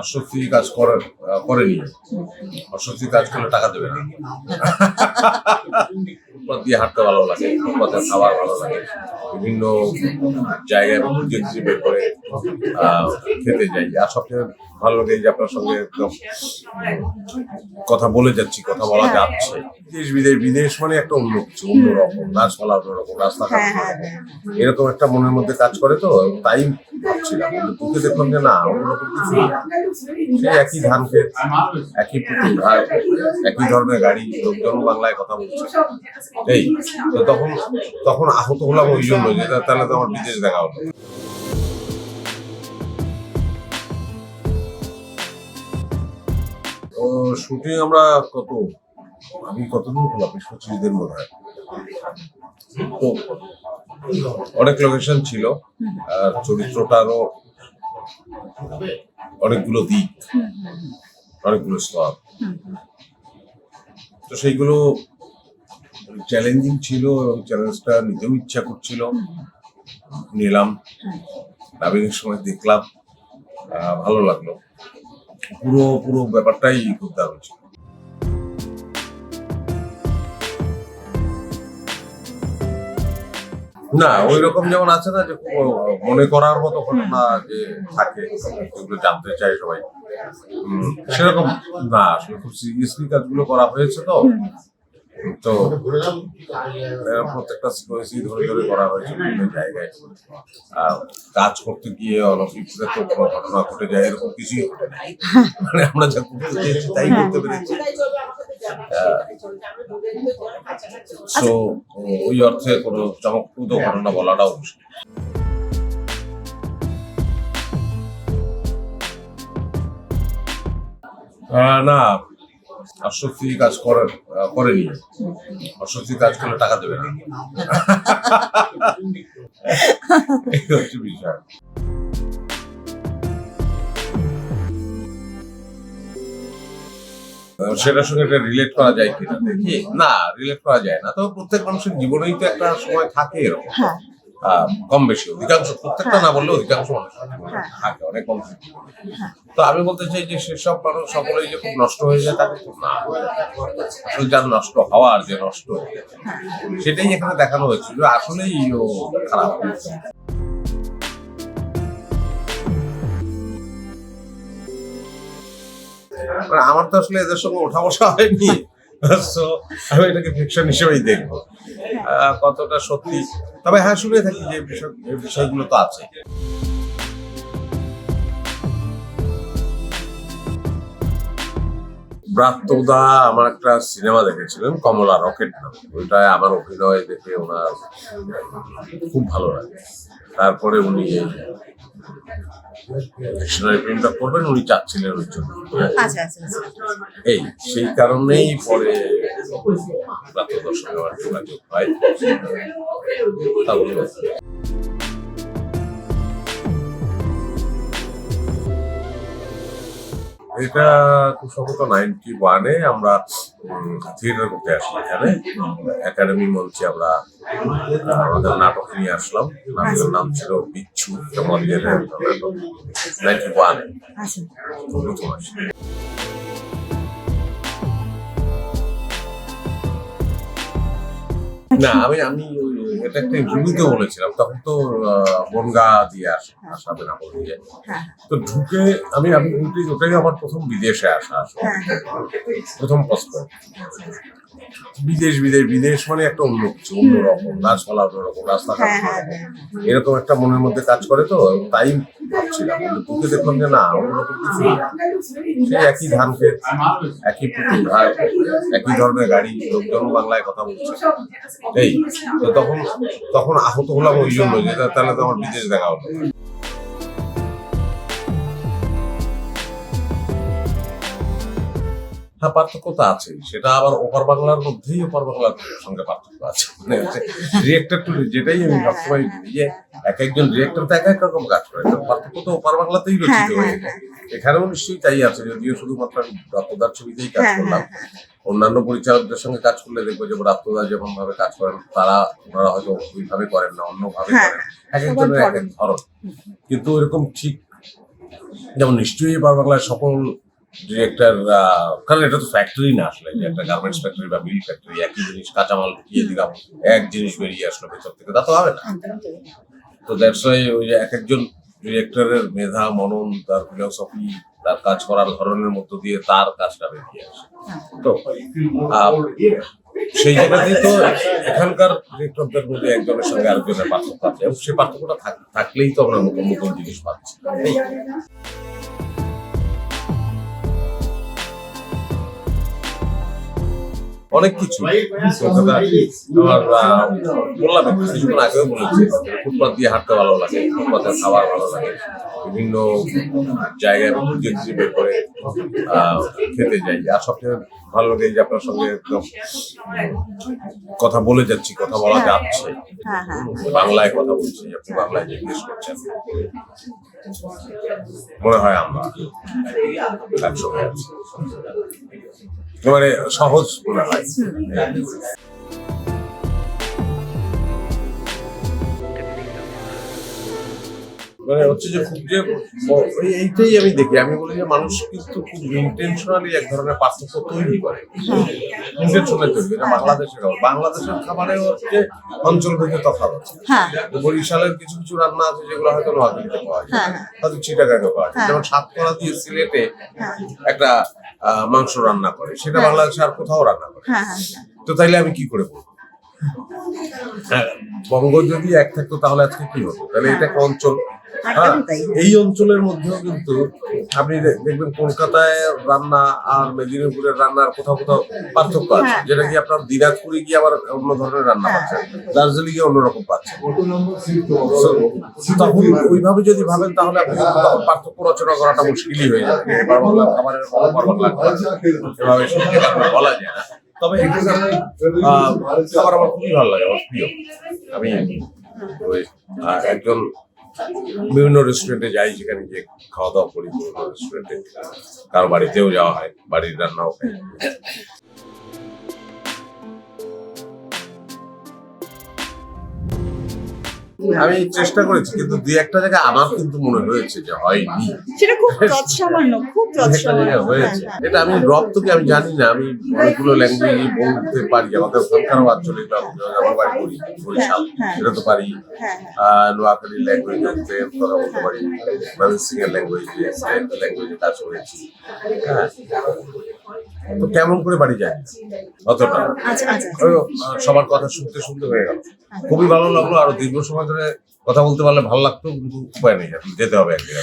অস্বস্তি কাজ করার করেনি অস্বস্তি কাজ করলে টাকা দেবে না। ফুটপাথ দিয়ে হাঁটতে ভালো লাগে ফুটপাথে খাবার ভালো লাগে। বিভিন্ন জায়গায় বের করে খেতে যাই। আর সবচেয়ে ভালো লাগে যে আপনার সঙ্গে একদম কথা বলে যাচ্ছি কথা বলা হ্যাঁ। যাচ্ছে। দেশ বিদেশ বিদেশ মানে একটা অন্য কিছু অন্যরকম গাছপালা অন্যরকম রাস্তাঘাট হ্যাঁ, হ্যাঁ, অন্যরকম। এরকম একটা মনের মধ্যে কাজ করে তো তাই ভাবছিলাম। কিন্তু তোকে দেখলাম যে না অন্যরকম কিছু সেই একই ধান ক্ষেত একই পুকুর আর একই ধরনের গাড়ি লোকজন বাংলায় কথা বলছে। এই তো তখন তখন আহত হলাম ওই জন্য যে তাহলে তো আমার বিদেশ দেখা হলো। ও শুটিং আমরা কত? আমি কতদিন হলাম বিশ পঁচিশ দিন মনে হয়। তো অনেক লোকেশন ছিল, আর চরিত্রটারও অনেকগুলো দিক, অনেকগুলো স্তর তো সেইগুলো চ্যালেঞ্জিং ছিল এবং চ্যালেঞ্জটা নিতেও ইচ্ছা করছিল। নিলাম। ডাবিং এর সময় দেখলাম। ভালো লাগল। পুরো পুরো ব্যাপারটাই খুব দারুণ ছিল। না ওই রকম যেমন আছে না যে মনে করার মতো ঘটনা যে থাকে যেগুলো জানতে চাই সবাই। সেরকম না আসলে খুব সিরিয়াসলি কাজগুলো করা হয়েছে তো। তো এরকম প্রত্যেকটা সিকোয়েন্সই ধরে ধরে করা হয়েছে বিভিন্ন জায়গায়। আর কাজ করতে গিয়ে অলৌকিকভাবে তো কোনো ঘটনা ঘটে যায় এরকম কিছুই ঘটে নাই। মানে আমরা যা করতে চেয়েছি তাই করতে পেরেছি। তো ওই অর্থে কোনো চমকপ্রদ ঘটনা বলাটাও মুশকিল। না অস্বস্তি কাজ করে আহ, করেনি। অস্বস্তি কাজ করলে টাকা দেবে না। এই হচ্ছে বিষয়। সেটার সঙ্গে এটা রিলেট করা যায় কিনা দেখি। না রিলেট করা যায় না। তো প্রত্যেক মানুষের জীবনেই তো একটা সময় থাকে এরকম। হ্যাঁ। কম বেশি অধিকাংশ প্রত্যেকটা না বললে অধিকাংশ মানুষ হ্যাঁ। থাকে অনেক কম বেশি। তো আমি বলতে চাই যে সেসব মানুষ সকলেই যে খুব নষ্ট হয়ে যায় তাদের না আসলে যার নষ্ট হওয়ার যে নষ্ট সেটাই এখানে দেখানো হয়েছিল আসলেই ও খারাপ। মানে আমার তো আসলে এদের সঙ্গে ওঠা বসা হয়নি। So, আমি এটাকে ফিকশন হিসেবেই কতটা সত্যি? তবে হ্যাঁ শুনে থাকি যে বিষয় বিষয়গুলো তো আছে। আমার একটা সিনেমা দেখেছিলেন কমলা রকেট নামে। ওইটায় আমার অভিনয় দেখে ওনার খুব ভালো লাগে। তারপরে উনি প্রিন্টটা করবেন উনি চাচ্ছিলেন ওই জন্য। আচ্ছা আচ্ছা আচ্ছা। এই সেই কারণেই পরে রাত্র সঙ্গে আমার যোগাযোগ হয় এটা খুব সম্ভবত নাইনটি ওয়ানে আমরা থিয়েটার করতে আসি এখানে। একাডেমি মঞ্চে আমরা আমাদের নাটক নিয়ে আসলাম। নাটকের নাম ছিল বিচ্ছু নাটক নাইনটি ওয়ানে প্রথম আসি না আমি আমি এটা একটা ইন্টারভিউতে বলেছিলাম তখন তো আহ, বনগা দিয়ে আসে আসাবে না বলে দিয়ে। হ্যাঁ তো ঢুকে আমি আমি ওটাই ওটাই আমার প্রথম বিদেশে আসা আসলে হ্যাঁ হ্যাঁ। প্রথম পাসপোর্ট বিদেশ বিদেশ বিদেশ মানে একটা অন্য কিছু অন্যরকম গাছপালা অন্যরকম রাস্তাঘাট হ্যাঁ, হ্যাঁ, অন্যরকম। এরকম একটা মনের মধ্যে কাজ করে তো তাই ভাবছিলাম কিন্তু দেখলাম যে না অন্যরকম কিছু। সেই একই ধান ক্ষেত একই পুকুর একই ধরনের গাড়ি লোকজন বাংলায় কথা বলছে এই তো তখন তখন আহত হলাম ওই জন্য যে তাহলে তো আমার বিদেশ দেখা হলো হ্যাঁ পার্থক্য তো আছে সেটা আবার ওপার বাংলার মধ্যেই ওপার বাংলার সঙ্গে পার্থক্য আছে। মানে ডিরেক্টর টু যেটাই আমি সবসময় বলি যে এক একজন ডিরেক্টর তো এক এক রকম কাজ করে। পার্থক্য তো ওপার বাংলাতেই রচিত হ্যাঁ, হয়ে হ্যাঁ, যায়। এখানেও নিশ্চয়ই তাই আছে যদিও শুধুমাত্র আমি রক্তদার ছবিতেই কাজ হ্যাঁ, করলাম। অন্যান্য পরিচালকদের সঙ্গে কাজ করলে দেখব যে রাত্রদা যেমন ভাবে কাজ করেন তারা ওনারা হয়তো ওইভাবে করেন না অন্যভাবে হ্যাঁ, করেন। এক একজনের এক এক ধরন। কিন্তু এরকম ঠিক যেমন নিশ্চয়ই বাংলার সকল ডিরেক্টর কারণ এটা তো ফ্যাক্টরি না আসলে যে একটা গার্মেন্টস ফ্যাক্টরি বা মিল ফ্যাক্টরি একই জিনিস কাঁচামাল ঢুকিয়ে দিলাম এক জিনিস বেরিয়ে আসলো ভেতর থেকে তা তো হবে না। তো দ্যাটস ওয়াই ওই যে এক একজন ডিরেক্টরের মেধা মনন তার ফিলসফি তার কাজ করার ধরনের মধ্য দিয়ে তার কাজটা বেরিয়ে আসে। তো সেই জায়গাতেই তো এখানকার ডিরেক্টরদের মধ্যে একজনের সঙ্গে আরেকজনের পার্থক্য আছে এবং সেই পার্থক্যটা থাক- থাকলেই তো আমরা নতুন নতুন জিনিস পাচ্ছি। অনেক কিছু। কলকাতা আমার বললাম কিছুক্ষণ আগেও বলেছি ফুটপাথ দিয়ে হাঁটতে ভালো লাগে ফুটপাথের খাবার ভালো লাগে বিভিন্ন জায়গায় খুঁজে বের করে আহ, খেতে যাই। আর সবচেয়ে ভালো লাগে যে আপনার সঙ্গে একদম কথা বলে যাচ্ছি কথা বলা যাচ্ছে। হ্যাঁ হ্যাঁ। বাংলায় কথা বলছি আপনি বাংলায় জিজ্ঞেস করছেন। মনে হয় আমরা একসঙ্গে মানে সহজ মনে হয়। মানে হচ্ছে যে খুব যে এইটাই আমি দেখি। আমি বলি যে মানুষ কিন্তু খুব ইন্টেনশনালি এক ধরনের পার্থক্য তৈরি করে। ইন্টেনশনালি তৈরি করে। এটা বাংলাদেশের খাবার বাংলাদেশের খাবারে হচ্ছে অঞ্চল ভেদে তফাৎ। আছে হ্যাঁ। বরিশালের কিছু কিছু রান্না আছে যেগুলো হয়তো নোয়াখালীতে পাওয়া যায় হ্যাঁ, হ্যাঁ। হয়তো চিটাগাঙে পাওয়া যায়। হ্যাঁ। যেমন সাতকরা দিয়ে সিলেটে হ্যাঁ। একটা আহ, মাংস রান্না করে। সেটা হ্যাঁ। বাংলাদেশে আর কোথাও রান্না করে। হ্যাঁ হ্যাঁ তো তাইলে আমি কি করে বলব? হ্যাঁ, বঙ্গ যদি এক থাকতো তাহলে আজকে কি হতো? তাহলে এটা একটা অঞ্চল। হ্যাঁ। এই অঞ্চলের মধ্যেও কিন্তু আপনি দেখবেন কলকাতায় রান্না আর মেদিনীপুরের রান্নার কোথাও কোথাও পার্থক্য আছে। হ্যাঁ, যেটা কি আপনার দিনাজপুরে গিয়ে আবার অন্য ধরনের রান্না হ্যাঁ। পাচ্ছেন দার্জিলিং এ অন্যরকম পাচ্ছেন। তখন ওইভাবে যদি ভাবেন তাহলে আপনি তখন পার্থক্য রচনা করাটা মুশকিলই হয়ে যাবে। এবার বাংলা খাবারের বাংলা খাবার এভাবে বলা যায় না। তবে খাবার আমার খুবই ভালো লাগে আমার প্রিয়। আমি একজন বিভিন্ন রেস্টুরেন্টে যাই, সেখানে গিয়ে খাওয়া দাওয়া করি, বিভিন্ন রেস্টুরেন্টে কারও বাড়িতেও যাওয়া হয়, বাড়ির রান্নাও খাই আমি চেষ্টা করেছি কিন্তু দুই একটা জায়গায় আমার কিন্তু মনে হয়েছে যে হয়নি। সেটা খুব তৎসামান্য খুব হ্যাঁ, হয়েছে। হ্যাঁ। এটা আমি রপ্ত কি আমি জানি না আমি অনেকগুলো ল্যাঙ্গুয়েজ বলতে পারি আমাদের ওখানকারও আঞ্চলিক আমার বাড়ি বলি বরিশাল হ্যাঁ। এটা তো পারি। হ্যাঁ আহ, নোয়াখালীর ল্যাঙ্গুয়েজ কথা বলতে পারি ময়মনসিং এর ল্যাঙ্গুয়েজ ল্যাঙ্গুয়েজে কাজ করেছি। হ্যাঁ। তো কেমন করে বাড়ি যায়? অতটা। আচ্ছা আচ্ছা। সবার কথা শুনতে শুনতে হয়ে গেল। খুবই ভালো লাগল আরও দীর্ঘ সময় ধরে কথা বলতে পারলে ভালো লাগতো কিন্তু উপায় নেই যেতে হবে একদিন।